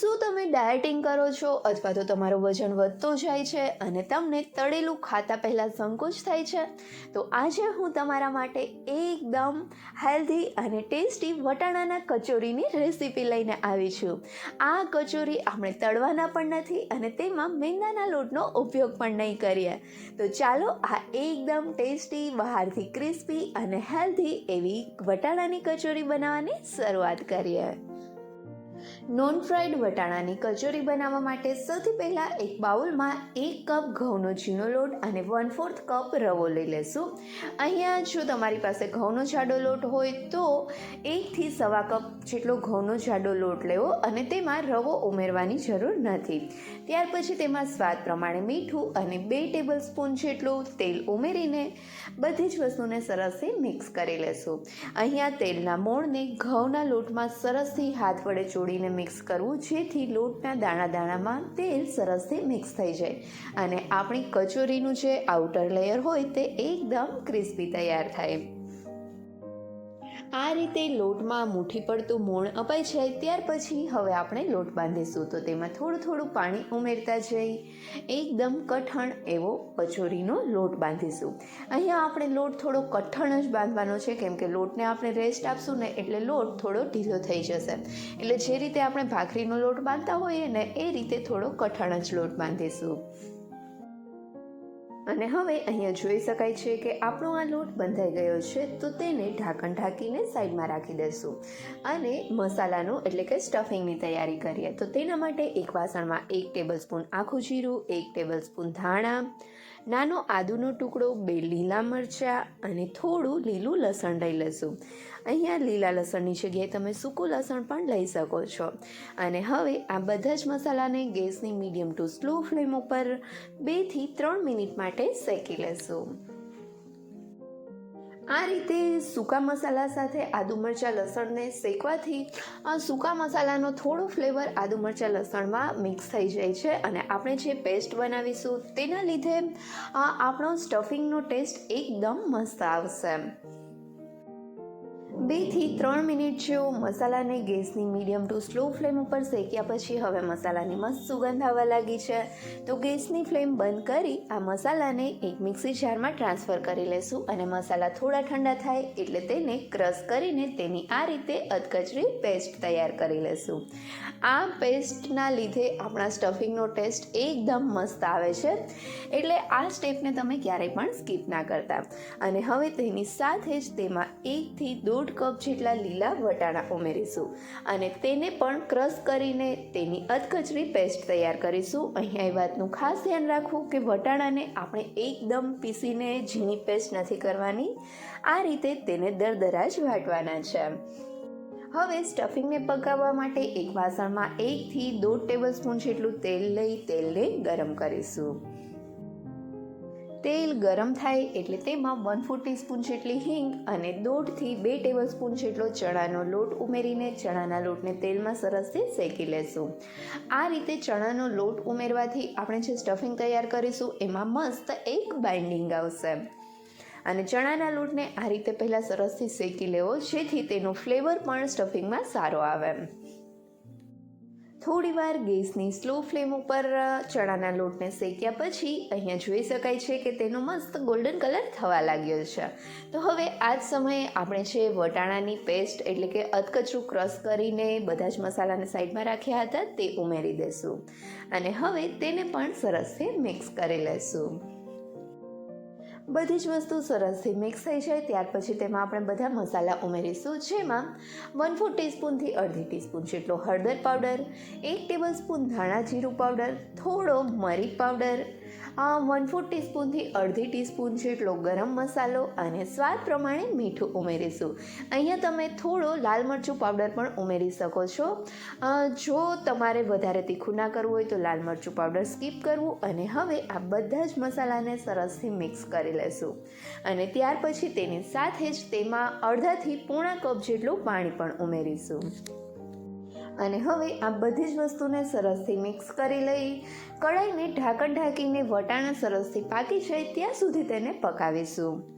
શું તમે ડાયટિંગ કરો છો અથવા તો તમારું વજન વધતું જાય છે અને તમને તળેલું ખાતા પહેલાં સંકોચ થાય છે? તો આજે હું તમારા માટે એકદમ હેલ્ધી અને ટેસ્ટી વટાણાના કચોરીની રેસીપી લઈને આવી છું. આ કચોરી આપણે તળવાના પણ નથી અને તેમાં મેંદાના લોટનો ઉપયોગ પણ નહીં કરીએ. તો ચાલો આ એકદમ ટેસ્ટી બહારથી ક્રિસ્પી અને હેલ્ધી એવી વટાણાની કચોરી બનાવવાની શરૂઆત કરીએ. નોન ફ્રાઈડ વટાણાની કચોરી બનાવવા માટે સૌથી પહેલાં એક બાઉલમાં એક કપ ઘઉંનો ઝીણો લોટ અને વન ફોર્થ કપ રવો લઈ લેશું. અહીંયા જો તમારી પાસે ઘઉંનો જાડો લોટ હોય તો એકથી સવા કપ જેટલો ઘઉંનો જાડો લોટ લેવો અને તેમાં રવો ઉમેરવાની જરૂર નથી. ત્યાર પછી તેમાં સ્વાદ પ્રમાણે મીઠું અને બે ટેબલ સ્પૂન જેટલું તેલ ઉમેરીને બધી જ વસ્તુને સરસથી મિક્સ કરી લેશું. અહીંયા તેલના મોણને ઘઉંના લોટમાં સરસથી હાથ વડે ચોળીને મિક્સ કરવું, જેથી લોટના દાણા દાણામાં તેલ સરસથી મિક્સ થઈ જાય. અને આપણી કચોરીનું જે આઉટર લેયર હોય તે એકદમ ક્રિસ્પી તૈયાર થાય. આ રીતે લોટમાં મુઠ્ઠી પડતું મોણ અપાઈ જાય ત્યાર પછી હવે આપણે લોટ બાંધીશું. તો તેમાં થોડું થોડું પાણી ઉમેરતા જઈ એકદમ કઠણ એવો કચોરીનો લોટ બાંધીશું. અહીંયા આપણે લોટ થોડો કઠણ જ બાંધવાનો છે, કેમ કે લોટને આપણે રેસ્ટ આપશું ને એટલે લોટ થોડો ઢીલો થઈ જશે. એટલે જે રીતે આપણે ભાખરીનો લોટ બાંધતા હોઈએ ને એ રીતે થોડો કઠણ જ લોટ બાંધીશું. અને હવે અહીંયા જોઈ શકાય છે કે આપણો આ લોટ બંધાઈ ગયો છે, તો તેને ઢાંકણ ઢાંકીને સાઈડમાં રાખી દઈશું. અને મસાલાનું એટલે કે સ્ટફિંગની તૈયારી કરીએ. તો તેના માટે એક વાસણમાં એક ટેબલ સ્પૂન આખું જીરું, એક ટેબલ સ્પૂન ધાણા નાનો આદુનો ટુકડો, બે લીલા મરચાં અને થોડું લીલું લસણ લઈ લઈશું અહીંયા લીલા લસણની જગ્યાએ તમે સૂકું લસણ પણ લઈ શકો છો. અને હવે આ બધા જ મસાલાને ગેસની મીડિયમ ટુ સ્લો ફ્લેમ ઉપર બેથી ત્રણ મિનિટ માટે શેકી લેશું. આ રીતે સૂકા મસાલા સાથે આદુ મરચાં લસણને શેકવાથી આ સૂકા મસાલાનો થોડો ફ્લેવર આદુ મરચાં લસણમાં મિક્સ થઈ જાય છે અને આપણે જે પેસ્ટ બનાવીશું તેના લીધે આપણો સ્ટફિંગનો ટેસ્ટ એકદમ મસ્ત આવશે. બેથી ત્રણ મિનિટ જેવો મસાલાને ગેસની મીડિયમ ટુ સ્લો ફ્લેમ ઉપર શેક્યા પછી હવે મસાલાની મસ્ત સુગંધ આવવા લાગી છે. તો ગેસની ફ્લેમ બંધ કરી આ મસાલાને એક મિક્સી જારમાં ટ્રાન્સફર કરી લેશું અને મસાલા થોડા ઠંડા થાય એટલે તેને ક્રશ કરીને તેની આ રીતે અધકચરી પેસ્ટ તૈયાર કરી લેશું. આ પેસ્ટના લીધે આપણા સ્ટફિંગનો ટેસ્ટ એકદમ મસ્ત આવે છે. એટલે આ સ્ટેપને તમે ક્યારેય પણ સ્કીપ ના કરતા. અને હવે તેની સાથે જ તેમાં એકથી દોઢ કપ જેટલા લીલા વટાણા ઉમેરીશું અને તેને પણ ક્રશ કરીને તેની અધકચરી પેસ્ટ તૈયાર કરીશું. અહીંયા એ વાતનું ખાસ ધ્યાન રાખવું કે વટાણાને આપણે એકદમ પીસીને ઝીણી પેસ્ટ નથી કરવાની. આ રીતે તેને દરદરા જ વાટવાના છે. હવે સ્ટફિંગને પકાવવા માટે એક વાસણમાં એકથી દોઢ ટેબલ સ્પૂન જેટલું તેલ લઈ તેલને ગરમ કરીશું. તેલ ગરમ થાય એટલે તેમાં વન ફોર ટીસ્પૂન જેટલી હિંગ અને દોઢથી બે ટેબલ સ્પૂન જેટલો ચણાનો લોટ ઉમેરીને ચણાના લોટને તેલમાં સરસથી શેકી લેશું. આ રીતે ચણાનો લોટ ઉમેરવાથી આપણે જે સ્ટફિંગ તૈયાર કરીશું, એમાં મસ્ત એક બાઇન્ડિંગ આવશે. અને ચણાના લોટને આ રીતે પહેલાં સરસથી શેકી લેવો, જેથી તેનો ફ્લેવર પણ સ્ટફિંગમાં સારો આવે. થોડીવાર ગેસની સ્લો ફ્લેમ ઉપર ચણાના લોટને શેક્યા પછી અહીંયા જોઈ શકાય છે કે તેનો મસ્ત ગોલ્ડન કલર થવા લાગ્યો છે. તો હવે આ જ સમયે આપણે જે વટાણાની પેસ્ટ એટલે કે અધકચરું ક્રશ કરીને બધા જ મસાલાને સાઈડમાં રાખ્યા હતા તે ઉમેરી દઈશું અને હવે તેને પણ સરસથી મિક્સ કરી લેશું. બધી જ વસ્તુ સરસથી મિક્સ થઈ જાય, ત્યાર પછી તેમાં આપણે બધા મસાલા ઉમેરીશું, જેમાં વન ફોર ટીસ્પૂનથી અડધી ટીસ્પૂન જેટલો હળદર પાવડર એક ટેબલ સ્પૂન ધાણા જીરું પાવડર થોડો મરી પાવડર વન ફૂટ ટીસ્પૂનથી અડધી ટીસ્પૂન જેટલો ગરમ મસાલો અને સ્વાદ પ્રમાણે મીઠું ઉમેરીશું. અહીંયા તમે થોડો લાલ મરચું પાવડર પણ ઉમેરી શકો છો. જો તમારે વધારે તીખું ના કરવું હોય તો લાલ મરચું પાવડર સ્કીપ કરવું અને હવે આ બધા જ મસાલાને સરસથી મિક્સ કરી લેશું. અને ત્યાર પછી તેની સાથે જ તેમાં અડધાથી પોણા કપ જેટલું પાણી પણ ઉમેરીશું. અને હવે આ બધી જ વસ્તુને સરસથી મિક્સ કરી લઈ, કઢાઈને ઢાંકણ ઢાંકીને વટાણા સરસથી પાકી જાય ત્યાં સુધી તેને પકાવીશું.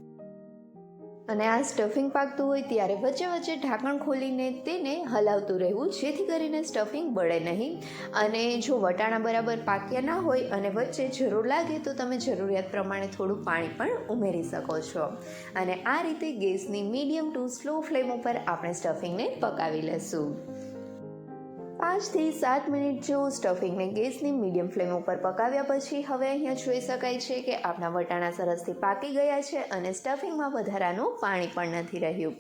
અને આ સ્ટફિંગ પાકતું હોય ત્યારે વચ્ચે વચ્ચે ઢાંકણ ખોલીને તેને હલાવતું રહેવું, જેથી કરીને સ્ટફિંગ બળે નહીં. અને જો વટાણા બરાબર પાક્યા ના હોય અને વચ્ચે જરૂર લાગે તો તમે જરૂરિયાત પ્રમાણે થોડું પાણી પણ ઉમેરી શકો છો. અને આ રીતે ગેસની મીડિયમ ટુ સ્લો ફ્લેમ ઉપર આપણે સ્ટફિંગને પકાવી લેશું. પાંચથી સાત મિનિટ જેવું સ્ટફિંગને ગેસની મીડિયમ ફ્લેમ ઉપર પકાવ્યા પછી હવે અહીંયા જોઈ શકાય છે કે આપણા વટાણા સરસથી પાકી ગયા છે અને સ્ટફિંગમાં વધારાનું પાણી પણ નથી રહ્યું.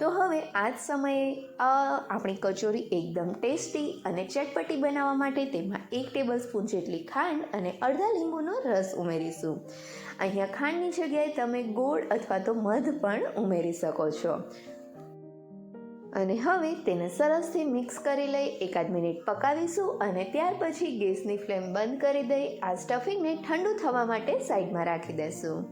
તો હવે આ જ સમયે આપણી કચોરી એકદમ ટેસ્ટી અને ચટપટી બનાવવા માટે તેમાં એક ટેબલ સ્પૂન જેટલી ખાંડ અને અડધા લીંબુનો રસ ઉમેરીશું. અહીંયા ખાંડની જગ્યાએ તમે ગોળ અથવા તો મધ પણ ઉમેરી શકો છો. અને હવે તેને સરસથી મિક્સ કરી લઈ એકાદ મિનિટ પકાવીશું અને ત્યાર પછી ગેસની ફ્લેમ બંધ કરી દઈ આ સ્ટફિંગને ઠંડુ થવા માટે સાઈડમાં રાખી દેશું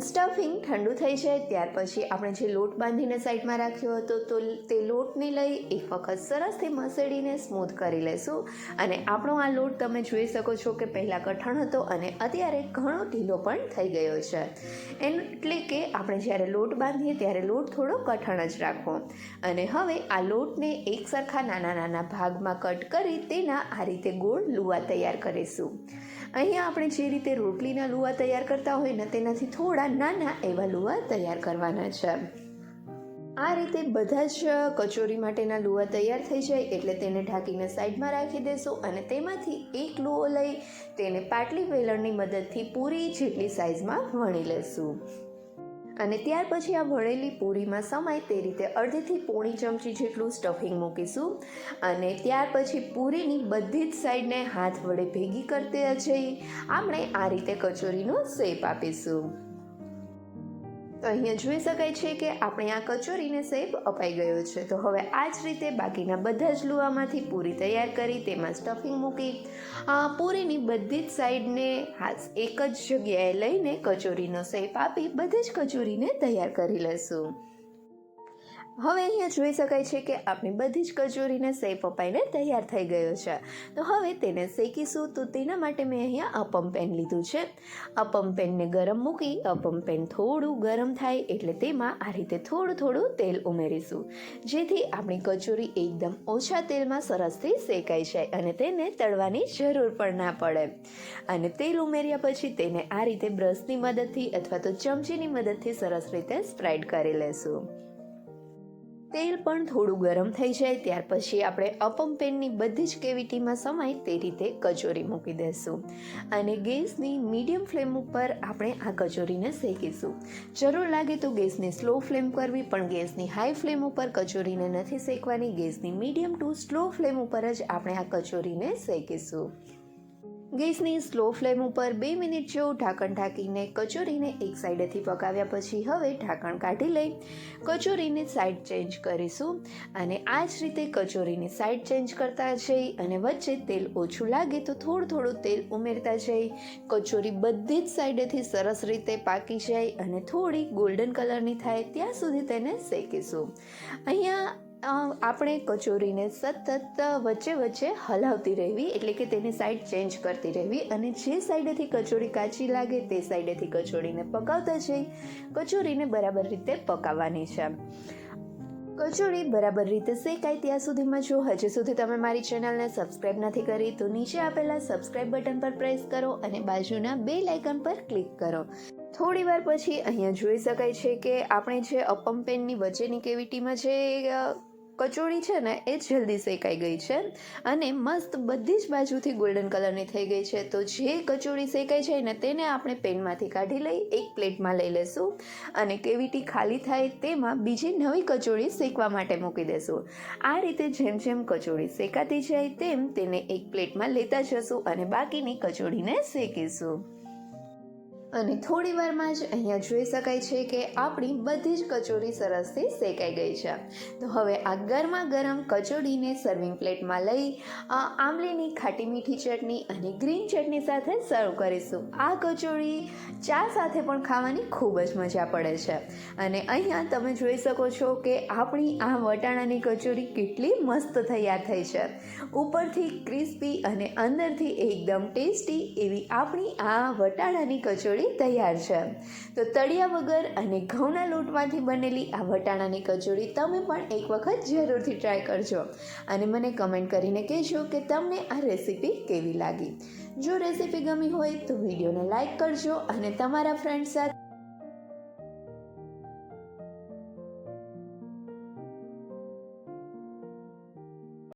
સ્ટફિંગ ઠંડુ થઈ જાય, ત્યાર પછી આપણે જે લોટ બાંધીને સાઈડમાં રાખ્યો હતો, તો તે લોટને લઈ એક વખત સરસથી મસળીને સ્મૂથ કરી લેશું. અને આપણો આ લોટ તમે જોઈ શકો છો કે પહેલાં કઠણ હતો અને અત્યારે ઘણો ઢીલો પણ થઈ ગયો છે. એટલે કે આપણે જ્યારે લોટ બાંધીએ ત્યારે લોટ થોડો કઠણ જ રાખવો. અને હવે આ લોટને એક સરખા નાના નાના ભાગમાં કટ કરી તેના આ રીતે ગોળ લુવા તૈયાર કરીશું. અહીંયા આપણે જે રીતે રોટલીના લુવા તૈયાર કરતા હોય ને તેનાથી થોડા નાના એવા લુવા તૈયાર કરવાના છે. આ રીતે બધા જ કચોરી માટેના લુવા તૈયાર થઈ જાય એટલે તેને ઢાંકીને સાઈડમાં રાખી દેશું અને તેમાંથી એક લુઓ લઈ તેને પાટલી વેલણની મદદથી પૂરી જેટલી સાઇઝમાં વણી લેશું. અને ત્યાર પછી આ વણેલી પૂરીમાં સમાય તે રીતે અડધીથી પોણી ચમચી જેટલું સ્ટફિંગ મૂકીશું અને ત્યાર પછી પૂરીની બધી જ સાઈડને હાથ વડે ભેગી કરતે જઈ. આપણે આ રીતે કચોરીનો શેપ આપીશું. તો અહીંયા જોઈ શકાય છે કે આપણે આ કચોરીને શેપ અપાઈ ગયો છે. તો હવે આ જ રીતે બાકીના બધા જ લુવામાંથી પૂરી તૈયાર કરી, તેમાં સ્ટફિંગ મૂકી પૂરીની બધી જ સાઈડને એક જ જગ્યાએ લઈને કચોરીનો શેપ આપી, બધી જ કચોરીને તૈયાર કરી લેશું હવે અહીંયા જોઈ શકાય છે કે આપણી બધી જ કચોરીને સેફ અપાઈને તૈયાર થઈ ગયો છે. તો હવે તેને શેકીશું તો તેના માટે મેં અહીંયા અપમ પેન લીધું છે. અપમ પેનને ગરમ મૂકી, અપમ પેન થોડું ગરમ થાય એટલે તેમાં આ રીતે થોડું થોડું તેલ ઉમેરીશું. જેથી આપણી કચોરી એકદમ ઓછા તેલમાં સરસથી શેકાઈ જાય અને તેને તળવાની જરૂર પણ ના પડે. અને તેલ ઉમેર્યા પછી તેને આ રીતે બ્રશની મદદથી અથવા તો ચમચીની મદદથી સરસ રીતે સ્પ્રેડ કરી લેશું. તેલ પણ થોડું ગરમ થઈ જાય, ત્યાર પછી આપણે અપમ પેનની બધી જ કેવિટીમાં સમાય તે રીતે કચોરી મૂકી દઈશું અને ગેસની મીડિયમ ફ્લેમ ઉપર આપણે આ કચોરીને શેકીશું. જરૂર લાગે તો ગેસને સ્લો ફ્લેમ કરવી, પણ ગેસની હાઈ ફ્લેમ ઉપર કચોરીને નથી શેકવાની. ગેસની મીડિયમ ટુ સ્લો ફ્લેમ ઉપર જ આપણે આ કચોરીને શેકીશું. ગેસની સ્લો ફ્લેમ ઉપર બે મિનિટ જેવું ઢાંકણ ઢાંકીને કચોરીને એક સાઈડેથી પકાવ્યા પછી હવે ઢાંકણ કાઢી લઈ કચોરીને સાઈડ ચેન્જ કરીશું. અને આ જ રીતે કચોરીની સાઈડ ચેન્જ કરતા જઈ અને વચ્ચે તેલ ઓછું લાગે તો થોડું થોડું તેલ ઉમેરતા જઈ. કચોરી બધી જ સાઈડેથી સરસ રીતે પાકી જાય અને થોડી ગોલ્ડન કલરની થાય ત્યાં સુધી તેને શેકીશું. અહીંયા આપણે કચોરીને સતત વચ્ચે વચ્ચે હલાવતી રહેવી, એટલે કે તેની સાઈડ ચેન્જ કરતી રહેવી અને જે સાઈડેથી કચોરી કાચી લાગે તે સાઈડેથી કચોરીને પકાવતા જઈ, કચોરીને બરાબર રીતે પકાવવાની છે. કચોરી બરાબર રીતે શેકાય ત્યાં સુધીમાં જો હજી સુધી તમે મારી ચેનલને સબસ્ક્રાઇબ નથી કરી, તો નીચે આપેલા સબસ્ક્રાઇબ બટન પર પ્રેસ કરો અને બાજુના બે લાઇકન પર ક્લિક કરો. થોડી વાર પછી અહીંયા જોઈ શકાય છે કે આપણે જે અપમ પેનની વચ્ચેની કેવિટીમાં જે અ, કચોરી છે ને એ જલ્દી શેકાઈ ગઈ છે. અને મસ્ત બધી જ બાજુથી ગોલ્ડન કલરની થઈ ગઈ છે. તો જે કચોળી શેકાઈ જાય ને તેને આપણે પેનમાંથી કાઢી લઈ એક પ્લેટમાં લઈ લેશું. અને કેવિટી ખાલી થાય તેમાં બીજી નવી કચોળી શેકવા માટે મૂકી દેશું. આ રીતે જેમ જેમ કચોળી શેકાતી જાય તેમ તેને એક પ્લેટમાં લેતા જશું અને બાકીની કચોળીને શેકીશું. અને થોડી વારમાં જ અહીંયા જોઈ શકાય છે કે આપણી બધી જ કચોરી સરસથી શેકાઈ ગઈ છે. તો હવે આ ગરમા ગરમ કચોરીને સર્વિંગ પ્લેટમાં લઈ આમલીની ખાટી મીઠી ચટણી અને ગ્રીન ચટણી સાથે સર્વ કરીશું. આ કચોરી ચા સાથે પણ ખાવાની ખૂબ જ મજા પડે છે. અને અહીંયા તમે જોઈ શકો છો કે આપણી આ વટાણાની કચોરી કેટલી મસ્ત તૈયાર થઈ છે. ઉપરથી ક્રિસ્પી અને અંદરથી એકદમ ટેસ્ટી એવી આપણી આ વટાણાની કચોરી કચોરી તૈયાર છે. તો તળિયા વગર અને ઘઉંના લોટમાંથી બનેલી આ વટાણાની કચોળી તમે પણ એક વખત જરૂરથી ટ્રાય કરજો. અને મને કમેન્ટ કરીને કહેજો કે તમને આ રેસીપી કેવી લાગી. જો રેસીપી ગમી હોય તો વિડીયોને લાઇક કરજો અને તમારા ફ્રેન્ડ સાથે